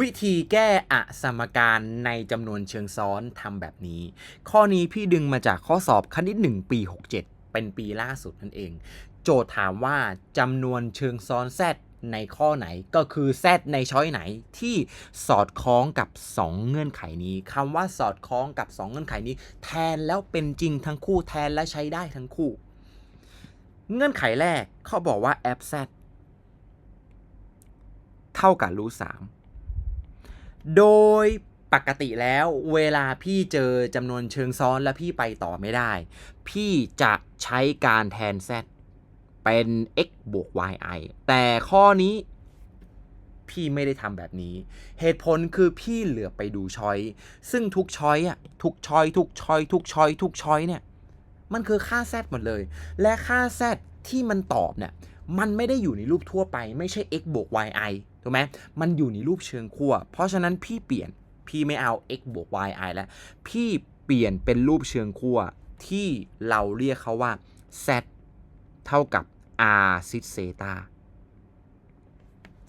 วิธีแก้อสมการในจำนวนเชิงซ้อนทำแบบนี้ ข้อนี้พี่ดึงมาจากข้อสอบคณิต1 ปี 67 เป็นปีล่าสุดนั่นเอง โจทย์ถามว่าจำนวนเชิงซ้อน z ในข้อไหนก็คือ z ในช้อยไหนที่สอดคล้องกับ 2 เงื่อนไขนี้คำว่าสอดคล้องกับ 2 เงื่อนไขนี้ แทนแล้วเป็นจริงทั้งคู่แทนและใช้ได้ทั้งคู่ เงื่อนไขแรกเขาบอกว่า f z เท่ากับรูทสาม โดยปกติแล้วเวลาพี่เจอจำนวนเชิงซ้อนและพี่ไปต่อไม่ได้ พี่จะใช้การแทน z เป็น x บวก yi แต่ข้อนี้พี่ไม่ได้ทำแบบนี้ เหตุผลคือพี่เหลือไปดูช้อย ซึ่งทุกช้อยอะทุกช้อย ทุกช้อย ทุกช้อย ทุกช้อยเนี่ย มันคือค่า z หมดเลย และค่า z ที่มันตอบเนี่ย มันไม่ได้อยู่ในรูปทั่วไปไม่ใช่ x บวก yi ถูกไหมมันอยู่ในรูปเชิงขั้วเพราะฉะนั้นพี่เปลี่ยนพี่ไม่เอา x บวก yi แล้ว พี่เปลี่ยนเป็นรูปเชิงขั้วที่เราเรียกเขาว่า z เท่ากับ r ซิเซตา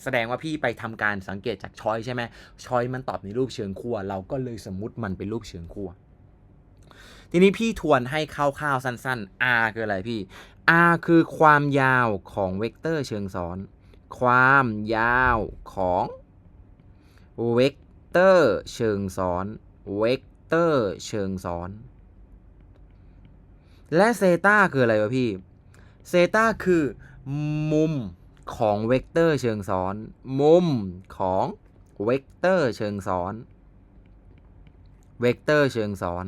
แสดงว่าพี่ไปทำการสังเกตจากชอยใช่ไหมชอยมันตอบในรูปเชิงขั้วเราก็เลยสมมติมันเป็นรูปเชิงขั้ว ทีนี้พี่ทวนให้คร่าวๆสั้นๆ r คืออะไรพี่ r คือความยาวของเวกเตอร์เชิงซ้อน ความยาวของเวกเตอร์เชิงซ้อน เวกเตอร์เชิงซ้อน และเซตาคืออะไรวะพี่ เซตาคือมุมของเวกเตอร์เชิงซ้อน มุมของเวกเตอร์เชิงซ้อน เวกเตอร์เชิงซ้อน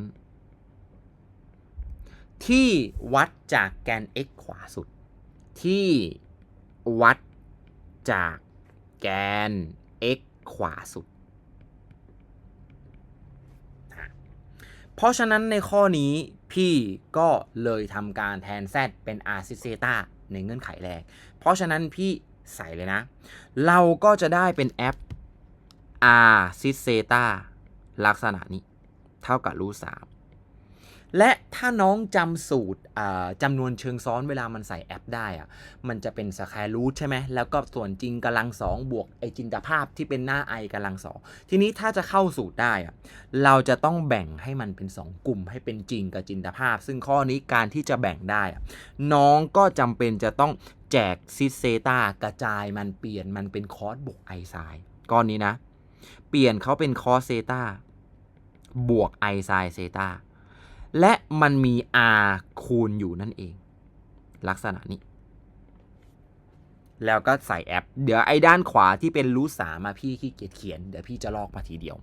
ที่วัดจากแกน x ขวาสุด ที่วัดจากแกน x ขวาสุด เพราะฉะนั้นในข้อนี้พี่ก็เลยทำการแทน z เป็น r ซิเซตาในเงื่อนไขแรก เพราะฉะนั้นพี่ใส่เลยนะ เราก็จะได้เป็นแอป r ซิเซตาลักษณะนี้ เท่ากับรูทสาม และถ้าน้องจำสูตรจำนวนเชิงซ้อนเวลามันใส่แอปได้อะมันจะเป็นสแควร์รูทใช่ไหมแล้วก็ส่วนจริงกำลังสองบวกไอจินตภาพที่เป็นหน้า i กำลังสองทีนี้ถ้าจะเข้าสูตรได้อะเราจะต้องแบ่งให้มันเป็น 2 กลุ่มให้เป็นจริงกับจินตภาพ ซึ่งข้อนี้การที่จะแบ่งได้ น้องก็จำเป็นจะต้องแจกซิเซตากระจายมันเปลี่ยนมันเป็นคอสบวกไอไซน์ก้อนนี้นะ เปลี่ยนเขาเป็นคอสเซตาบวกไอไซน์เซตา และมันมี r คูณอยู่นั่นเอง ลักษณะนี้ แล้วก็ใส่แอป เดี๋ยวไอ้ด้านขวาที่เป็นรูทสามาพี่ขี้เกียจเขียน เดี๋ยวพี่จะลอกมาทีเดียว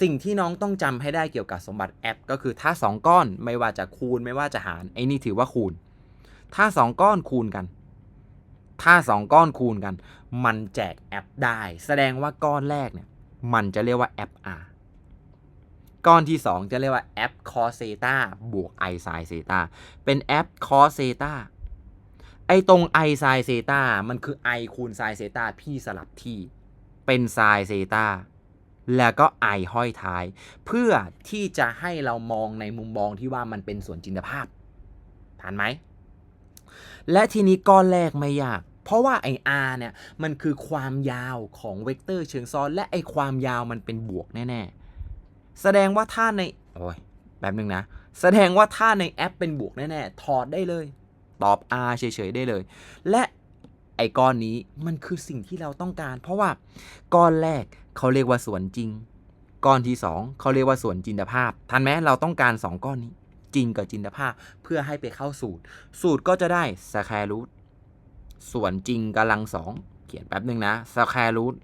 สิ่งที่น้องต้องจำให้ได้เกี่ยวกับสมบัติแอป ก็คือถ้า 2 ก้อนไม่ว่าจะคูณไม่ว่าจะหารไอ้นี่ถือว่าคูณ ถ้า 2 ก้อนคูณกัน ถ้า 2 ก้อนคูณกัน มันแจกแอปได้ แสดงว่าก้อนแรกเนี่ยมันจะเรียกว่าแอป r ก้อนที่ 2 จะเรียกว่าแอป cos เซตาบวก i sin เซตาเป็นแอป cos เซตาไอตรง i sin เซตามันคือ i คูณ sin เซตาพี่สลับที่เป็น sin เซตาแล้วก็ i ห้อยท้าย เพื่อที่จะให้เรามองในมุมมองที่ว่ามันเป็นส่วนจินตภาพทันไหม และทีนี้ก้อนแรกไม่ยาก เพราะว่าไอ r เนี่ย มันคือความยาวของเวกเตอร์เชิงซ้อน และไอความยาวมันเป็นบวกแน่ ๆ แสดงว่าถ้าใน โอ้ยแบบนึงนะ แสดงว่าถ้าในแอปเป็นบวกแน่ๆ ถอดได้เลย ตอบ R เฉยๆ ได้เลย และไอ้ก้อนนี้มันคือสิ่งที่เราต้องการ เพราะว่าก้อนแรกเขาเรียกว่าส่วนจริง ก้อนที่ 2เขาเรียกว่าส่วนจินตภาพ ทันไหมเราต้องการ 2 ก้อนนี้ จริงกับจินตภาพเพื่อให้ไปเข้าสูตร สูตรก็จะได้สแครูทส่วนจริงกำลังสองเขียนแป๊บนึงนะสแครูท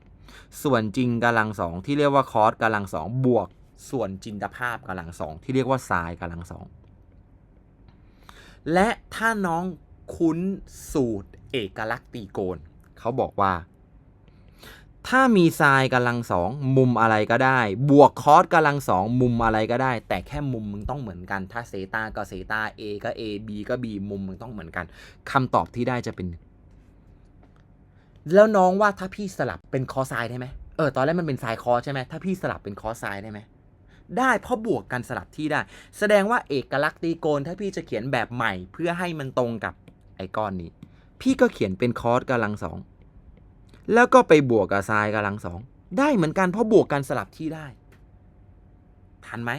ส่วนจริงกำลังสองที่เรียกว่าคอสกำลังสองบวก ส่วนจินตภาพกำลังสองที่เรียกว่าไซน์กำลังสอง และถ้าน้องคุ้นสูตรเอกลักษณ์ตีโกณเขาบอกว่า ถ้ามีไซน์กำลังสองมุมอะไรก็ได้ บวกคอสกำลังสองมุมอะไรก็ได้ แต่แค่มุมมึงต้องเหมือนกัน ถ้าเซตาก็เซตา A ก็ A B ก็ B มุมมึงต้องเหมือนกันคำตอบที่ได้จะเป็น แล้วน้องว่าถ้าพี่สลับเป็นคอไซน์ได้ไหมเออตอนแรกมันเป็นไซน์คอใช่ไหมถ้าพี่สลับเป็นคอไซน์ได้ไหม ได้เพราะบวกกันสลับที่ได้ แสดงว่าเอกลักษณ์ตีโกณถ้าพี่จะเขียนแบบใหม่ เพื่อให้มันตรงกับไอ้ก้อนนี้ พี่ก็เขียนเป็นคอสกำลังสองแล้วก็ไปบวกกับไซน์กำลังสองได้เหมือนกันเพราะบวกกันสลับที่ได้ทันไหม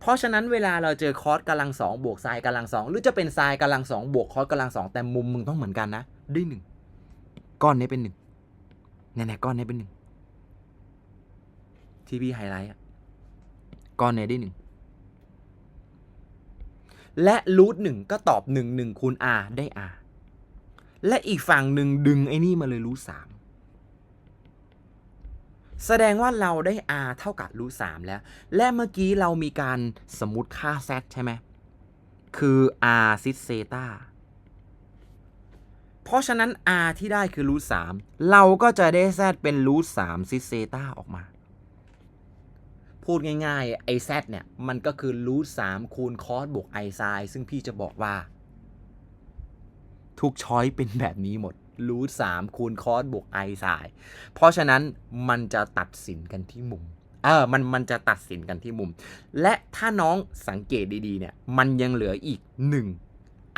เพราะฉะนั้นเวลาเราเจอคอสกำลังสองบวกไซน์กำลังสองหรือจะเป็นไซน์กำลังสองบวกคอสกำลังสองแต่มุมมึงต้องเหมือนกันนะได้หนึ่งก้อนนี้เป็นหนึ่งแน่ๆก้อนนี้เป็นหนึ่งที่พี่ไฮไลท์อะ ก้อนนี้ได้หนึ่งและรูทหนึ่งก็ตอบหนึ่งหนึ่งคูณ r ได้ r และอีกฝั่งหนึ่งดึงไอ้นี่มาเลยรูทสามแสดงว่าเราได้ r เท่ากับรูทสามแล้ว และเมื่อกี้เรามีการสมมติค่า z ใช่ไหม คือ r ซิสเซตาเพราะฉะนั้น r ที่ได้คือรูทสามเราก็จะได้ z เป็นรูทสามซิสเซตาออกมา พูดง่ายๆไอ้ z เนี่ย มันก็คือรูทสามคูณคอสบวกไอไซน์ซึ่งพี่จะบอกว่า ทุกช้อยเป็นแบบนี้หมดรูทสามคูณคอสบวกไอไซน์เพราะฉะนั้นมันจะตัดสินกันที่มุมเออมันมันจะตัดสินกันที่มุม และถ้าน้องสังเกตดีๆเนี่ย มันยังเหลืออีกหนึ่ง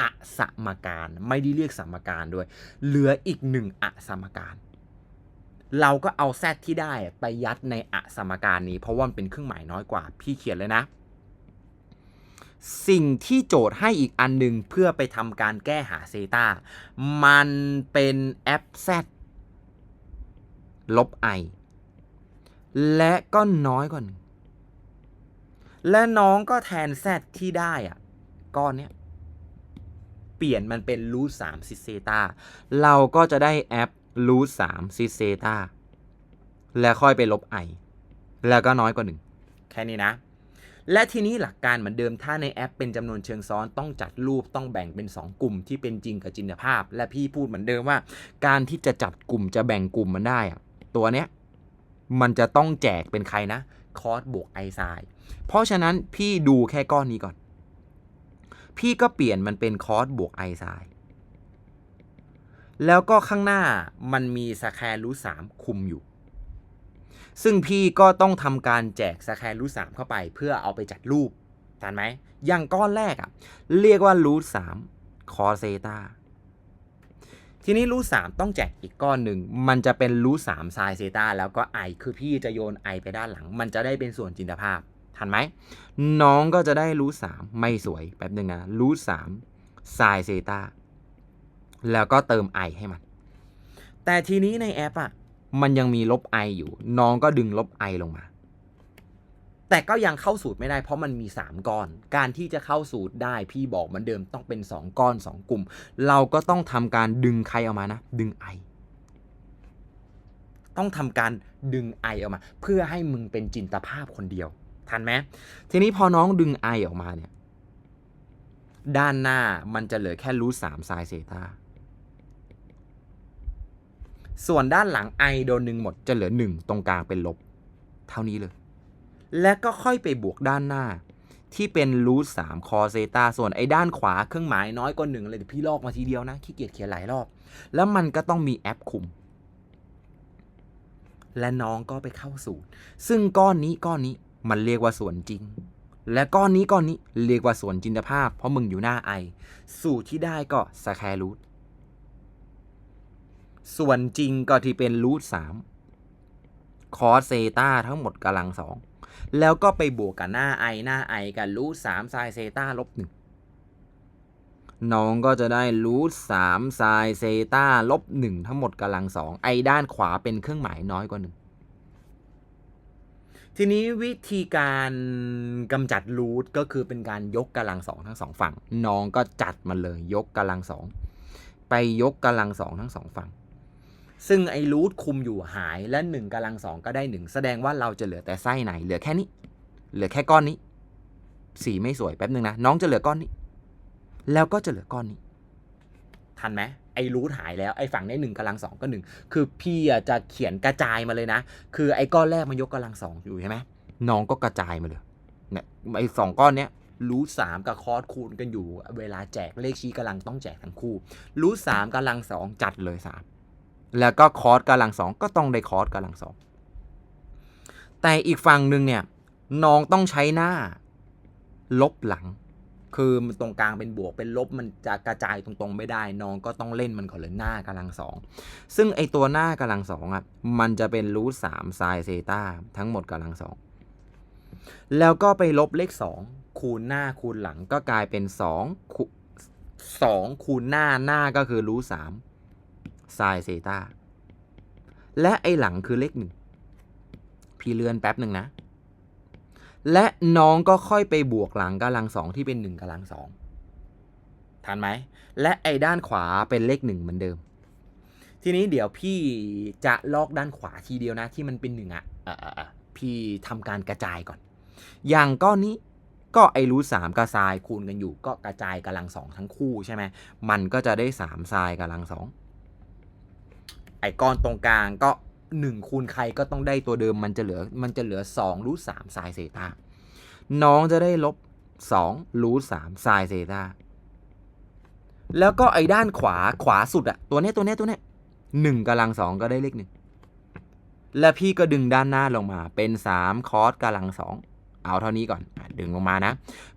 อสมการ ไม่ได้เรียกสมการด้วย เหลืออีกหนึ่งอสมการ เราก็เอาแซดที่ได้ไปยัดในอสมการนี้ เพราะว่ามันเป็นเครื่องหมายน้อยกว่า พี่เขียนเลยนะ สิ่งที่โจทย์ให้อีกอันหนึ่งเพื่อไปทำการแก้หาเซตามันเป็นแอป z ลบ i และก็น้อยกว่าหนึ่งและน้องก็แทน z ที่ได้อะก้อนเนี้ยเปลี่ยนมันเป็นรูทสามซิเซตาเราก็จะได้แอป รูทสามซิเซตาแล้วค่อยไปลบ i แล้วก็น้อยกว่าหนึ่งแค่นี้นะ และทีนี้หลักการเหมือนเดิมถ้าในแอปเป็นจำนวนเชิงซ้อนต้องจัดรูปต้องแบ่งเป็น 2 กลุ่มที่เป็นจริงกับจินตภาพ และพี่พูดเหมือนเดิมว่า การที่จะจัดกลุ่มจะแบ่งกลุ่มมันได้อะตัวเนี้ยมันจะต้องแจกเป็นใครนะคอสบวกไอไซน์เพราะฉะนั้นพี่ดูแค่ก้อนนี้ก่อน พี่ก็เปลี่ยนมันเป็นคอสบวกไอไซน์ แล้วก็ข้างหน้ามันมีสแครรูสามคุมอยู่ ซึ่งพี่ก็ต้องทำการแจกสแครรูสามเข้าไป เพื่อเอาไปจัดรูปทันไหมอย่างก้อนแรกอะเรียกว่ารูทสามคอเซตาทีนี้รูทสามต้องแจกอีกก้อนหนึ่ง มันจะเป็นรูทสามไซเซตาแล้วก็ไอคือพี่จะโยนไอไปด้านหลัง มันจะได้เป็นส่วนจินตภาพ ทันไหม น้องก็จะได้รูทสามไม่สวยแป๊บหนึ่งนะรูทสามไซเซตา แล้วก็เติมไอให้มัน แต่ทีนี้ในแอปอะมันยังมีลบ i อยู่ น้องก็ดึงลบ i ลงมา แต่ก็ยังเข้าสูตรไม่ได้เพราะมันมี 3 ก้อน การที่จะเข้าสูตรได้พี่บอกเหมือนเดิมต้องเป็น 2 ก้อน 2 กลุ่ม เราก็ต้องทำการดึงใครออกมานะ ดึง i ต้องทำการดึง i ออกมา เพื่อให้มึงเป็นจินตภาพคนเดียว ทันไหมทีนี้พอน้องดึง i ออกมาเนี่ย ด้านหน้ามันจะเหลือแค่รูทสามไซเซตา ส่วนด้านหลัง i โดนหนึ่งหมดจะเหลือ 1 ตรงกลางเป็นลบ เท่านี้เลย และก็ค่อยไปบวกด้านหน้า ที่เป็นรูทสามคอเซตาส่วนไอ้ด้านขวาเครื่องหมายน้อยกว่าหนึ่งเลยเดี๋ยวพี่ลอกมาทีเดียวนะขี้เกียจเขียนหลายรอบ แล้วมันก็ต้องมีแอปคุม และน้องก็ไปเข้าสูตร ซึ่งก้อนนี้ก้อนนี้มันเรียกว่าส่วนจริง และก้อนนี้ก้อนนี้เรียกว่าส่วนจินตภาพ เพราะมึงอยู่หน้า i สูตรที่ได้ก็สแครูท ส่วนจริงก็ที่เป็นรูทสามคอสเซตาทั้งหมดกำลังสองแล้วก็ไปบวกกับหน้า i หน้า i กับรูทสามไซเซตาลบหนึ่งน้องก็จะได้รูทสามไซเซตาลบหนึ่งทั้งหมดกำลังสองไอด้านขวาเป็นเครื่องหมายน้อยกว่าหนึ่งทีนี้วิธีการกำจัดรูทก็คือเป็นการยกกำลังสองทั้งสองฝั่ง น้องก็จัดมันเลยยกกำลังสองไปยกกำลังสองทั้งสองฝั่ง ซึ่งไอ้รูทคุมอยู่หายและหนึ่งกำลังสองก็ได้หนึ่งแสดงว่าเราจะเหลือแต่ไส้ในเหลือแค่นี้ เหลือแค่ก้อนนี้ สีไม่สวยแป๊บนึงนะน้องจะเหลือก้อนนี้ แล้วก็จะเหลือก้อนนี้ ทันไหมไอ้รูทหายแล้วไอ้ฝั่งได้หนึ่งกำลังสองก็หนึ่งคือพี่จะเขียนกระจายมาเลยนะ คือไอ้ก้อนแรกมันยกกำลังสองอยู่ใช่ไหมน้องก็กระจายมาเลยเนี่ยไอ้สองก้อนเนี้ยรูทสามกับคอร์สคูณกันอยู่ เวลาแจกเลขชี้กำลังต้องแจกทั้งคู่รูทสามกำลังสองจัดเลยสาม แล้วก็คอร์สกำลังสองก็ต้องได้คอร์สกำลังสองแต่อีกฝั่งหนึ่งเนี่ยน้องต้องใช้หน้า ลบหลัง คือมันตรงกลางเป็นบวกเป็นลบมันจะกระจายตรงๆไม่ได้ น้องก็ต้องเล่นมันก่อนเลยหน้ากำลังสองซึ่งไอตัวหน้ากำลังสองอะมันจะเป็นรูทสามไซน์เซตาทั้งหมดกำลังสองแล้วก็ไปลบเลขสองคูณหน้าคูณหลังก็กลายเป็นสองคูสองคูณหน้าหน้าก็คือรูทสาม ไซน์เซตาและไอหลังคือเลขหนึ่งพี่เลื่อนแป๊บหนึ่งนะ และน้องก็ค่อยไปบวกหลังกำลังสองที่เป็นหนึ่งกำลังสองทันไหม และไอด้านขวาเป็นเลขหนึ่งเหมือนเดิม ทีนี้เดี๋ยวพี่จะลอกด้านขวาทีเดียวนะที่มันเป็นหนึ่งอะอะอะอะพี่ทำการกระจายก่อน อย่างก้อนนี้ก็ไอรูทสามกับทรายคูณกันอยู่ ก็กระจายกำลังสองทั้งคู่ใช่ไหมมันก็จะได้สามทรายกำลังสอง ไอก้อนตรงกลางก็หนึ่งคูณใครก็ต้องได้ตัวเดิมมันจะเหลือมันจะเหลือสองรูทสามไซน์เซตาน้องจะได้ลบสองรูทสามไซน์เซตาแล้วก็ไอ้ด้านขวาขวาสุดอะตัวเนี้ยตัวเนี้ยตัวเนี้ยหนึ่งกำลังสองก็ได้เลขหนึ่งและพี่ก็ดึงด้านหน้าลงมาเป็นสามคอสกำลังสองเอาเท่านี้ก่อนดึงลงมานะ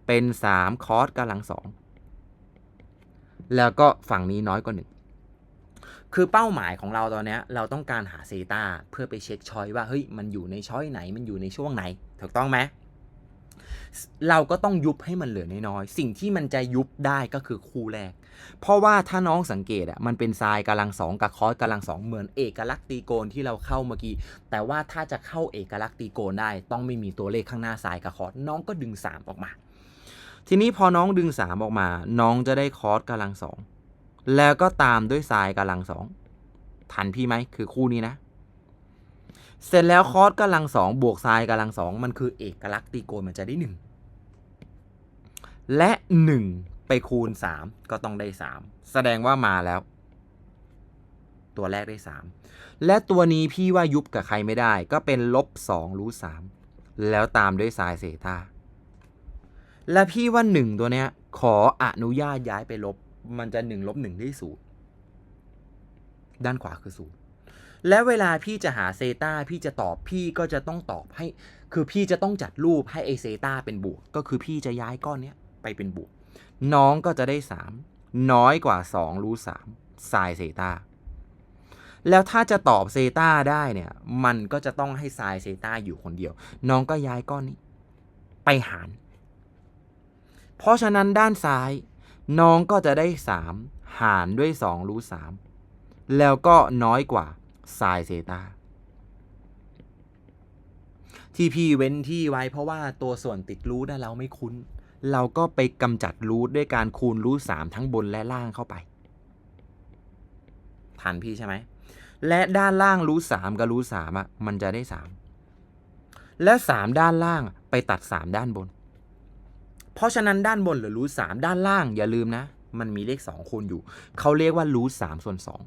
เป็นสามคอสกำลังสองแล้วก็ฝั่งนี้น้อยกว่าหนึ่ง คือเป้าหมายของเราตอนนี้เราต้องการหาเซตาเพื่อไปเช็คช้อยว่าเฮ้ยมันอยู่ในช้อยไหนมันอยู่ในช่วงไหน ถูกต้องไหมเราก็ต้องยุบให้มันเหลือน้อยๆ สิ่งที่มันจะยุบได้ก็คือคู่แรก เพราะว่าถ้าน้องสังเกตอะมันเป็นทรายกำลังสองกับคอสกำลังสองเหมือนเอกลักษณ์ตีโกนที่เราเข้าเมื่อกี้ แต่ว่าถ้าจะเข้าเอกลักษณ์ตีโกนได้ ต้องไม่มีตัวเลขข้างหน้าทรายกับคอสน้องก็ดึงสามออกมา ทีนี้พอน้องดึงสามออกมา น้องจะได้คอสกำลังสอง แล้วก็ตามด้วยทรายกำลังสองทันพี่ไหมคือคู่นี้นะ เสร็จแล้วคอสกำลังสองบวกไซน์กำลังสองมันคือเอกลักษณ์ตีโกนมันจะได้หนึ่งและหนึ่งไปคูณสามก็ต้องได้สามแสดงว่ามาแล้ว ตัวแรกได้สามและตัวนี้พี่ว่ายุบกับใครไม่ได้ ก็เป็นลบสองรูทสามแล้วตามด้วยไซน์เซตาและพี่ว่าหนึ่งตัวเนี้ยขออนุญาตย้ายไปลบ มันจะหนึ่งลบหนึ่งได้ศูนย์ด้านขวาคือศูนย์และเวลาพี่จะหาเซตาพี่จะตอบพี่ก็จะต้องตอบให้ คือพี่จะต้องจัดรูปให้ไอเซตาเป็นบวก ก็คือพี่จะย้ายก้อนเนี้ยไปเป็นบวก น้องก็จะได้ 3 น้อยกว่า 2 รูทสามไซเซตาแล้วถ้าจะตอบเซตาได้เนี่ย มันก็จะต้องให้ไซเซตาอยู่คนเดียว น้องก็ย้ายก้อนนี้ ไปหาร เพราะฉะนั้นด้านซ้าย น้องก็จะได้ 3 หารด้วย 2 รูทสามแล้วก็น้อยกว่าไซเซตาที่พี่เว้นที่ไว้เพราะว่าตัวส่วนติดรูทนเราไม่คุ้น เราก็ไปกำจัดรูทด้วยการคูณรูทสามทั้งบนและล่างเข้าไปทันพี่ใช่ไหม และด้านล่างรูทสามกับรูทสามอะมันจะได้สามและสามด้านล่างไปตัดสามด้านบน เพราะฉะนั้นด้านบนเหลือรูทสามด้านล่างอย่าลืมนะ มันมีเลขสองคูณอยู่ เขาเรียกว่ารูทสามส่วนสอง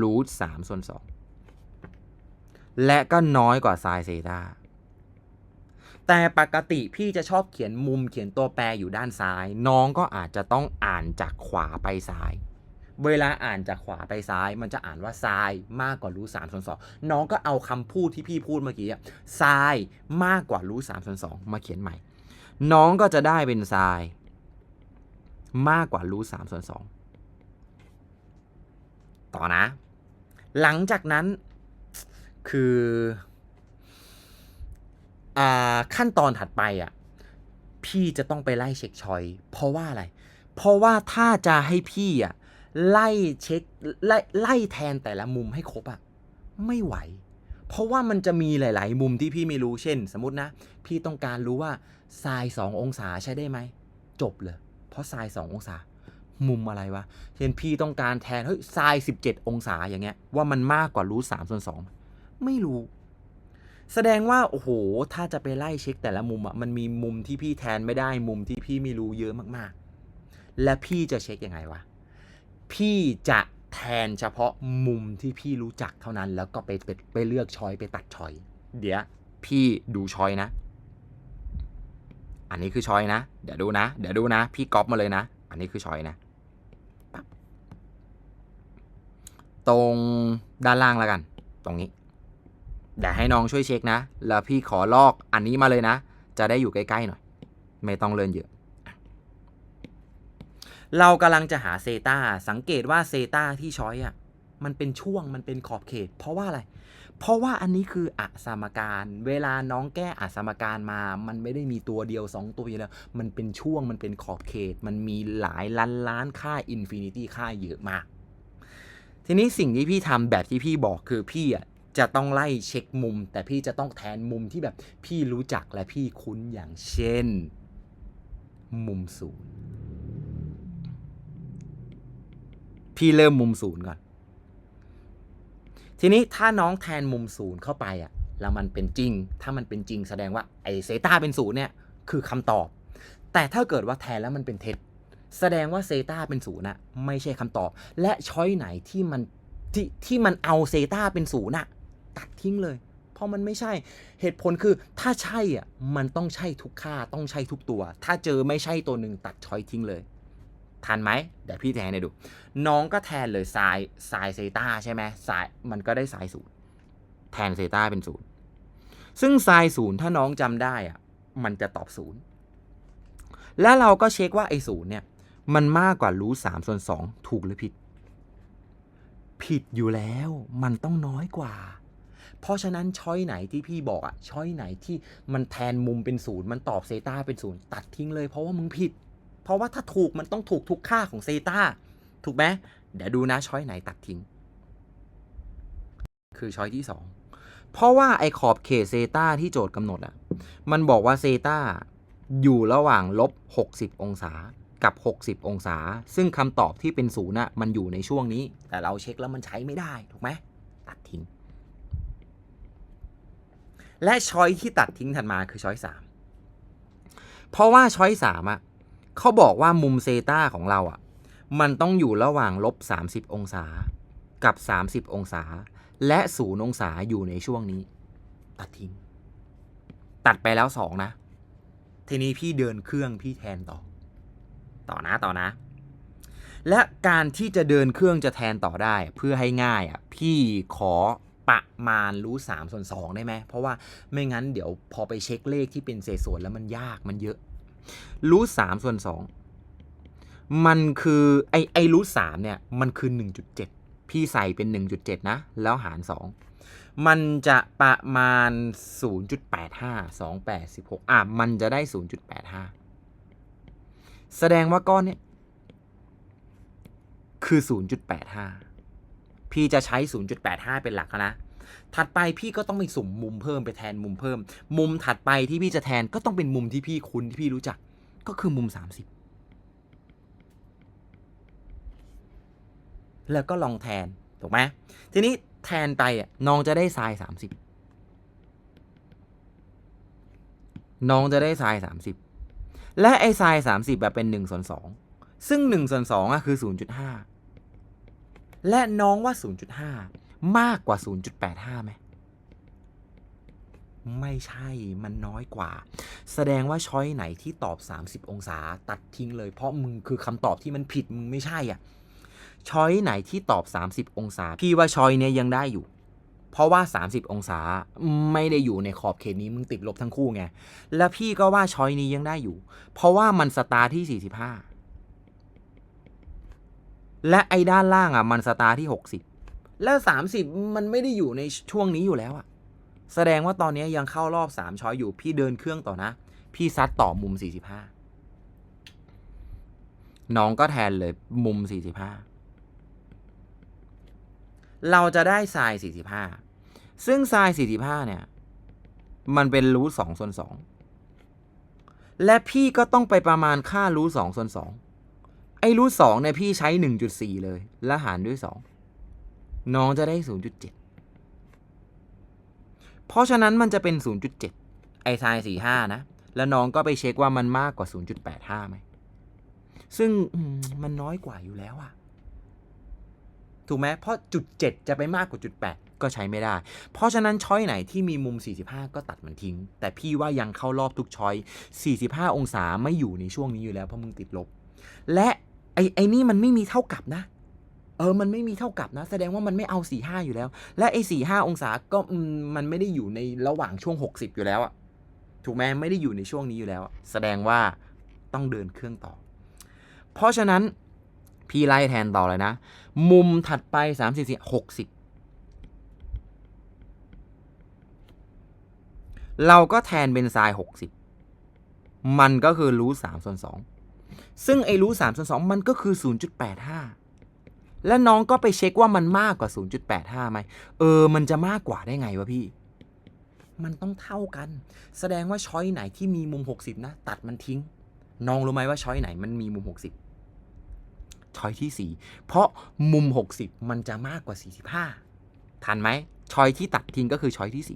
รูทสามส่วนสองและก็น้อยกว่าไซน์เซตาแต่ปกติพี่จะชอบเขียนมุมเขียนตัวแปรอยู่ด้านซ้าย น้องก็อาจจะต้องอ่านจากขวาไปซ้าย เวลาอ่านจากขวาไปซ้าย มันจะอ่านว่าทรายมากกว่ารูทสามส่วนสองน้องก็เอาคำพูดที่พี่พูดเมื่อกี้ทรายมากกว่ารูทสามส่วนสองมาเขียนใหม่ น้องก็จะได้เป็นทราย มากกว่ารูทสามส่วนสองต่อนะ หลังจากนั้นคืออขั้นตอนถัดไปอะ พี่จะต้องไปไล่เช็คชอย เพราะว่าอะไร เพราะว่าถ้าจะให้พี่อะไล่เช็คไล่ไล่แทนแต่ละมุมให้ครบอะไม่ไหว เพราะว่ามันจะมีหลาย ๆ มุมที่พี่ไม่รู้เช่น สมมตินะ พี่ต้องการรู้ว่า ทรายสององศาใช้ได้ไหม จบเลย เพราะทรายสององศา มุมอะไรวะ เช่นพี่ต้องการแทน เฮ้ยทราย17องศาอย่างเงี้ย ว่ามันมากกว่ารูทสามส่วนสองไม่รู้ แสดงว่า โอ้โห ถ้าจะไปไล่เช็คแต่ละมุมอะมันมีมุมที่พี่แทนไม่ได้มุมที่พี่ไม่รู้เยอะมากๆ และพี่จะเช็คยังไงวะ พี่จะแทนเฉพาะมุมที่พี่รู้จักเท่านั้น แล้วก็ไปไปไปเลือกชอยไปตัดชอย เดี๋ยว พี่ดูชอยนะ อันนี้คือชอยนะ เดี๋ยวดูนะ เดี๋ยวดูนะ พี่ก๊อปมาเลยนะ อันนี้คือชอยนะ ตรงด้านล่างแล้วกัน ตรงนี้ เดี๋ยวให้น้องช่วยเช็คนะ แล้วพี่ขอลอกอันนี้มาเลยนะ จะได้อยู่ใกล้ๆหน่อย ไม่ต้องเลื่อนเยอะ เรากำลังจะหาเซตาสังเกตว่าเซตาที่ช้อยอะ มันเป็นช่วง มันเป็นขอบเขต เพราะว่าอะไร เพราะว่าอันนี้คืออะสมการ เวลาน้องแก้อะสมการมา มันไม่ได้มีตัวเดียว 2 ตัวอยู่แล้ว มันเป็นช่วง มันเป็นขอบเขต มันมีหลายล้านล้านค่าอินฟินิตี้ค่าเยอะมาก ทีนี้สิ่งที่พี่ทำแบบที่พี่บอกคือพี่อะจะต้องไล่เช็คมุม แต่พี่จะต้องแทนมุมที่แบบพี่รู้จักและพี่คุ้นอย่างเช่น มุมศูนย์ พี่เริ่มมุมศูนย์ก่อน ทีนี้ถ้าน้องแทนมุมศูนย์เข้าไปอะแล้วมันเป็นจริง ถ้ามันเป็นจริงแสดงว่าไอเซตาเป็นศูนย์เนี่ยคือคำตอบ แต่ถ้าเกิดว่าแทนแล้วมันเป็นเท็จแสดงว่าเซตาเป็นศูนย์น่ะไม่ใช่คำตอบ และช้อยไหนที่มันที่ที่มันเอาเซตาเป็นศูนย์น่ะตัดทิ้งเลย เพราะมันไม่ใช่เหตุผลคือถ้าใช่อะมันต้องใช่ทุกค่าต้องใช่ทุกตัว ถ้าเจอไม่ใช่ตัวหนึ่งตัดช้อยทิ้งเลย ทันไหมเดี๋ยวพี่แทนให้ดู น้องก็แทนเลยไซน์ไซเซตาใช่ไหมไซน์มันก็ได้ไซน์ศูนย์แทนเซตาเป็นศูนย์ซึ่งไซน์ศูนย์ถ้าน้องจำได้อะมันจะตอบศูนย์และเราก็เช็คว่าไอ้ศูนย์เนี่ย มันมากกว่ารูทสามส่วนสองถูกหรือผิด ผิดอยู่แล้วมันต้องน้อยกว่า เพราะฉะนั้นช้อยไหนที่พี่บอกอะช้อยไหนที่มันแทนมุมเป็นศูนย์มันตอบเซตาเป็นศูนย์ตัดทิ้งเลยเพราะว่ามึงผิด เพราะว่าถ้าถูกมันต้องถูกทุกค่าของเซตาถูกไหมเดี๋ยวดูนะช้อยไหนตัดทิ้ง คือช้อยที่ 2 เพราะว่าไอขอบเขตเซตาที่โจทย์กำหนดอะมันบอกว่าเซตาอยู่ระหว่างลบ 60 องศากับ 60 องศา ซึ่งคำตอบที่เป็นศูนย์อะมันอยู่ในช่วงนี้ แต่เราเช็คแล้วมันใช้ไม่ได้ถูกไหมตัดทิ้ง และช้อยที่ตัดทิ้งถัดมาคือช้อยสามเพราะว่าช้อยสามอะ เขาบอกว่ามุมเซตาของเราอะมันต้องอยู่ระหว่างลบ 30 องศากับ 30 องศา และศูนย์องศาอยู่ในช่วงนี้ ตัดทิ้ง ตัดไปแล้วสองนะ ทีนี้พี่เดินเครื่องพี่แทนต่อ ต่อนะต่อนะ และการที่จะเดินเครื่องจะแทนต่อได้เพื่อให้ง่ายอะ พี่ขอประมาณรู้3ส่วน2ได้ไหม เพราะว่าไม่งั้นเดี๋ยวพอไปเช็คเลขที่เป็นเศษส่วนแล้วมันยากมันเยอะ รูทสามส่วนสองมันคือไอไอรูทสามเนี่ยมันคือหนึ่งจุดเจ็ดพี่ใส่เป็นหนึ่งจุดเจ็ดนะ แล้วหารสองมันจะประมาณศูนย์จุดแปดห้าสองแปดสิบหกอะ มันจะได้ศูนย์จุดแปดห้าแสดงว่าก้อนเนี้ยคือศูนย์จุดแปดห้าพี่จะใช้ศูนย์จุดแปดห้าเป็นหลักนะ ถัดไปพี่ก็ต้องไปสุ่มมุมเพิ่มไปแทนมุมเพิ่ม มุมถัดไปที่พี่จะแทนก็ต้องเป็นมุมที่พี่คุ้นที่พี่รู้จัก ก็คือมุม 30 แล้วก็ลองแทน ถูกไหมทีนี้แทนไปอะน้องจะได้ทราย 30 น้องจะได้ทราย 30 และไอ้ทราย 30 แบบเป็น1ส่วน2ซึ่ง1ส่วน2อะคือ 0.5 และน้องว่า 0.5 มากกว่า 0.85ไหมไม่ใช่มันน้อยกว่า แสดงว่าช้อยไหนที่ตอบ 30 องศาตัดทิ้งเลย เพราะมึงคือคำตอบที่มันผิดมึงไม่ใช่อะช้อยไหนที่ตอบ 30 องศา พี่ว่าช้อยเนี้ยยังได้อยู่ เพราะว่า 30 องศาไม่ได้อยู่ในขอบเขตนี้มึงติดลบทั้งคู่ไง แล้วพี่ก็ว่าช้อยนี้ยังได้อยู่ เพราะว่ามันสตาร์ทที่ 45 และไอ้ด้านล่างอะมันสตาร์ทที่ 60 แล้ว30 มันไม่ได้อยู่ในช่วงนี้อยู่แล้วอะแสดงว่าตอนนี้ยังเข้ารอบ 3 ช้อยอยู่ พี่เดินเครื่องต่อนะ พี่ซัดต่อมุม 45 น้องก็แทนเลยมุม 45 เราจะได้ไซน์45 ซึ่งไซน์45 เนี่ย มันเป็นรูท2ส่วน2และพี่ก็ต้องไปประมาณค่ารูท2ส่วน2ไอ้รูท2เนี่ยพี่ใช้ 1.4 เลย แล้วหารด้วย 2 น้องจะได้ 0.7 เพราะฉะนั้นมันจะเป็น 0.7 ไอไซน์45 นะ แล้วน้องก็ไปเช็คว่ามันมากกว่า 0.85ไหม ซึ่งมันน้อยกว่าอยู่แล้วอะถูกไหมเพราะจุด7จะไปมากกว่าจุด8ก็ใช้ไม่ได้ เพราะฉะนั้นช้อยไหนที่มีมุม 45 ก็ตัดมันทิ้ง แต่พี่ว่ายังเข้ารอบทุกช้อย 45 องศาไม่อยู่ในช่วงนี้อยู่แล้วเพราะมึงติดลบ และไอไอนี่มันไม่มีเท่ากับนะ เออ มันไม่มีเท่ากับนะ แสดงว่ามันไม่เอา 45 อยู่แล้ว และไอ้45องศาก็มันไม่ได้อยู่ในระหว่างช่วง 60 อยู่แล้วอะถูกไหมไม่ได้อยู่ในช่วงนี้อยู่แล้วอะแสดงว่าต้องเดินเครื่องต่อ เพราะฉะนั้นพี่ไล่แทนต่อเลยนะ มุมถัดไป 3 4 4 60 เราก็แทนเป็นไซน์60 มันก็คือรูท3ส่วน2ซึ่งไอ้รูท3ส่วน2มันก็คือ 0.85 และน้องก็ไปเช็คว่ามันมากกว่า 0.85ไหมเออ มันจะมากกว่าได้ไงวะพี่ มันต้องเท่ากัน แสดงว่าช้อยไหนที่มีมุม 60 นะ ตัดมันทิ้ง น้องรู้ไหมว่าช้อยไหนมันมีมุม 60ช้อยที่ 4 เพราะมุม 60 มันจะมากกว่า 45 ทันไหมช้อยที่ตัดทิ้งก็คือช้อยที่ 4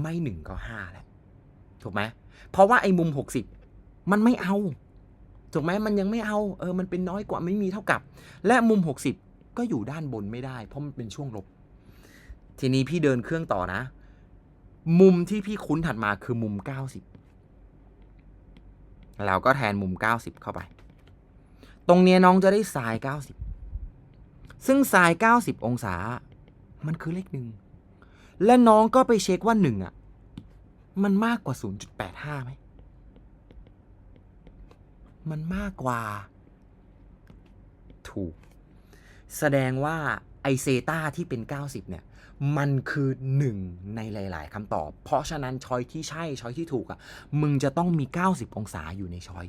ไม่หนึ่งก็ห้าแหละถูกไหมเพราะว่าไอ้มุม 60 มันไม่เอา ถูกไหมมันยังไม่เอาเออมันเป็นน้อยกว่าไม่มีเท่ากับ และมุม 60 ก็อยู่ด้านบนไม่ได้ เพราะมันเป็นช่วงลบ ทีนี้พี่เดินเครื่องต่อนะ มุมที่พี่คุ้นถัดมาคือมุม 90 เราก็แทนมุม 90 เข้าไป ตรงเนี้ยน้องจะได้ไซน์90 ซึ่งไซน์90 องศา มันคือเลขหนึ่งและน้องก็ไปเช็คว่าหนึ่งอะ มันมากกว่า 0.85ไหม มันมากกว่า ถูก แสดงว่าไอเซตาที่เป็น 90 เนี่ย มันคือหนึ่งในหลาย ๆคำตอบ เพราะฉะนั้นชอยที่ใช่ชอยที่ถูกอะ่ะ มึงจะต้องมี 90 องศาอยู่ในชอย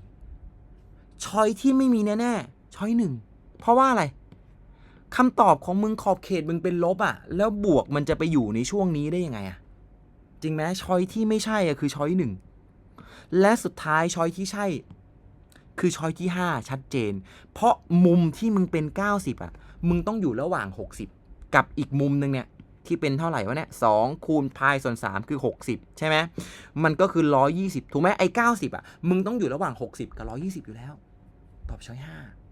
ชอยที่ไม่มีแน่ๆชอยหนึ่ง เพราะว่าอะไรคำตอบของมึงขอบเขตมึงเป็นลบอะ่ะ แล้วบวกมันจะไปอยู่ในช่วงนี้ได้ยังไงอะ่ะ จริงไหมชอยที่ไม่ใช่อะ่ะคือชอยหนึ่ง และสุดท้ายชอยที่ใช่ คือช้อยที่ 5 ชัดเจน เพราะมุมที่มึงเป็น 90อะ มึงต้องอยู่ระหว่าง 60 กับอีกมุมหนึ่งเนี่ยที่เป็นเท่าไหร่วะเนี่ยสองคูณพายส่วน 3 คือ 60 ใช่ไหม มันก็คือ 120 ถูกไหมไอ้ 90 อะ มึงต้องอยู่ระหว่าง 60 กับ 120 อยู่แล้ว ตอบช้อย 5